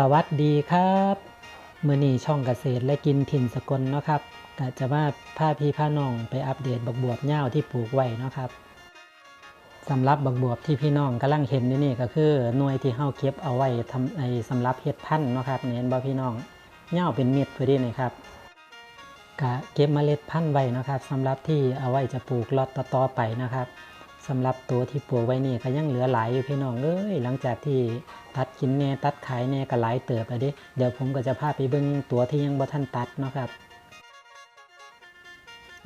สวัสดีครับมือนี้ช่องเกษตรและกินถิ่นสกลเนาะครับก็จะมาพาพี่พาน้องไปอัปเดตบักบวบเหย้าที่ปลูกไว้เนาะครับสำหรับบักบวบที่พี่น้องกำลังเห็นนี่นี่ก็คือหน่วยที่เฮาเก็บเอาไว้ทำไอสำหรับเฮ็ดพันธุ์เนาะครับเห็นบ่พี่น้องเหย้าเป็นเม็ดพอดีนี่ครับก็เก็บเมล็ดพันธุ์ไว้เนาะครับสำหรับที่เอาไว้จะปลูกล็อตต่อๆไปนะครับ สำหรับตัวที่ปลูกไว้นี่ก็ยังเหลือหลายอยู่พี่น้องเอ้ยหลังจากที่ตัดกินแน่ตัดขายแน่ก็หลายเติบไปดิเดี๋ยวผมก็จะพาไปเบิ่งตัวที่ยังบ่ทันตัดเนาะครับ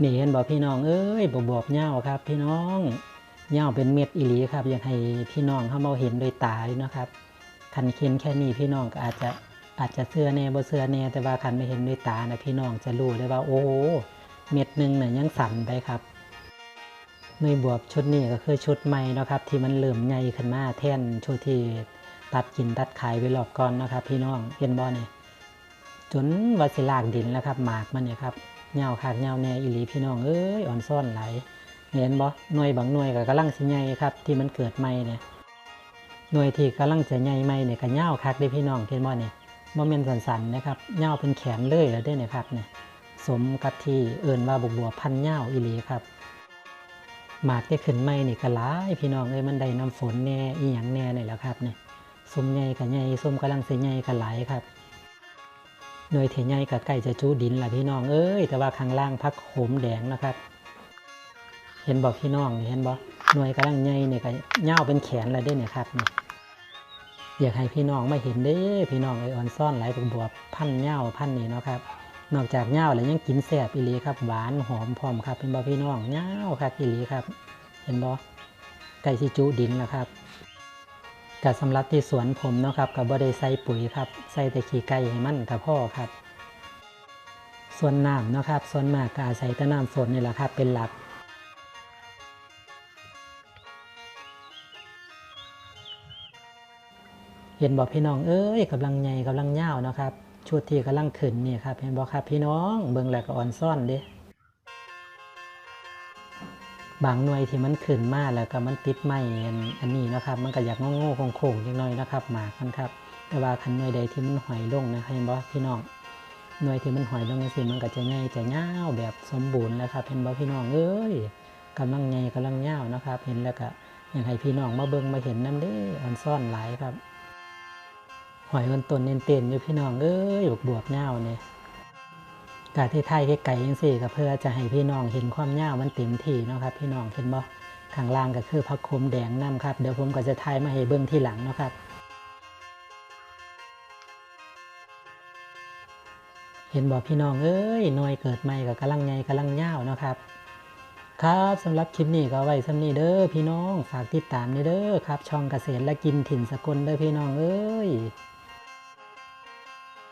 นี่เห็นบอกพี่น้องเอ้ยบวบๆเหย้าครับ พี่น้องเหย้าเป็นเม็ดอีหลีครับอยากให้พี่น้องเข้ามาเห็นด้วยตาเลยนาะครับคันเห็นแค่นี้พี่น้องก็อาจจะอาจจะเสื้อแน่บ่เสื้อแน่แต่ว่าคันไม่เห็นด้วยตานะพี่น้องจะรู้เลยว่า โอ้เม็ดหนึ่งเน่ะยังสั่นไปครับ หน่วยบวบชุดนี้ก็คือชุดใหม่นะครับที่มันเริ่อมใหญ่ขึ้นมาแท่นชุดที่ตัดกินตัดขายไปรอบก่อนนะครับ พี่น้องเห็นบ่เนี่ยจนวาสิลากดินแล้วครับหมากมันเนี่ยครับเงาขากเงาแน่อีหลีพี่น้องเอ้ยอ่อนซ่อนไหลายเห็นบ่หน่วยบางหน่วยก็กำลังสิใหญ่ครับที่มันเกิดใหม่เนี่ยหน่วยที่กำลังจะใหญ่ใหม่เนี่ยก็เงาคักเด้พี่น้องเห็นบ่เนี่ยบ่แม่นสันๆนะครับเงาเป็นแขนเลยแล้วเด้เนี่ยครับเนี่ยสมกับที่เอิ้นว่าบกบัวพันเงาอีหลีครับ หมากที่ขึ้นใหม่นี่ก็หลายพี่น้องเอ้ยมันได้น้ำฝนแน่อีหยังแน่นี่แหละครับเนี่ยส้มใหญ่กับใหญ่ส้มกำลังสิใหญ่กับหลายครับหน่วยเทใหญ่กับใกล้จะจูดินล่ะพี่น้องเอ้ยแต่ว่าข้างล่างพักโขมแดงนะครับ เห็นบอกพี่น้องเห็นบอกหน่วยกำลังใหญ่เนี่ยก็เง่าวเป็นแขนแล้วเด้เนี่ยครับเนี่ยอยากให้พี่น้องมาเห็นเด้พี่น้องไอออนซ่อนหลายบวบพันเง่าวพันนี่เนาะครับ นอกจากเง่าแล้วยังกินแซ่บอีหลีครับ หวานหอมพร้อมครับเป็นบอพี่น้องเง่าครับอีหลีครับ เห็นบอไก่สิจูดินแล้วครับกับสำหรับที่สวนผมเนาะครับกับบ่ได้ใส่ปุ๋ยครับใส่แต่ขี้ไก่ให้มันกับพ่อครับ ส่วนน้ำเนาะครับ ส่วนมากก็อาศัยแต่น้ำฝนนี่แหละครับเป็นหลักเห็นบอกพี่น้องเอ้ยกำลังใหญ่กำลังยาวเนะครับ ชุดที่กำลังขึ้นนี่ครับเห็นบอกครับพี่น้องเบิ่งแลกอ่อนซ่อนเด้บางหน่วยที่มันขึ้นมาแล้วก็มันติดไม้อันอันนี้นะครับ มันก็อยากโง่ๆโค้งๆจังหน่อยนะครับหมากมันครับ แต่ว่าคันหน่วยใดที่มันหอยลงนะครับเห็นบ่พี่น้องหน่วยที่มันหอยลงนี่สิมันก็จะใหญ่จะยาวแบบสมบูรณ์นะครับเห็นบ่พี่น้องเอ้ยกำลังใหญ่กำลังยาวนะครับ เห็นแล้วก็อยากให้พี่น้องมาเบิ่งมาเห็นน้ำเด้ออนซ่อนหลายครับ หอยมันต้นเต้นๆอยู่พี่น้องเอ้ยบวบๆยาเนี่ยกาที่ไทยไกลๆยังสี่ก็เพื่อจะให้พี่น้องเห็นความยามันเต็มที่นะครับ พี่น้องเห็นบ่ข้างล่างก็คือพักคมแดงน้ำครับ เดี๋ยวผมก็จะทายมาให้เบิ้งที่หลังนะครับเห็นบ่พี่น้องเอ้ยหน่วยเกิดใหม่กับกำลังใหญ่กำลังยาวเนะครับ ครับสำหรับคลิปนี้ก็ไว้สำนี้เด้อพี่น้องฝากติดตามเด้อครับ ช่องเกษตรและกินถิ่นสกลเด้อพี่น้องเอ้ย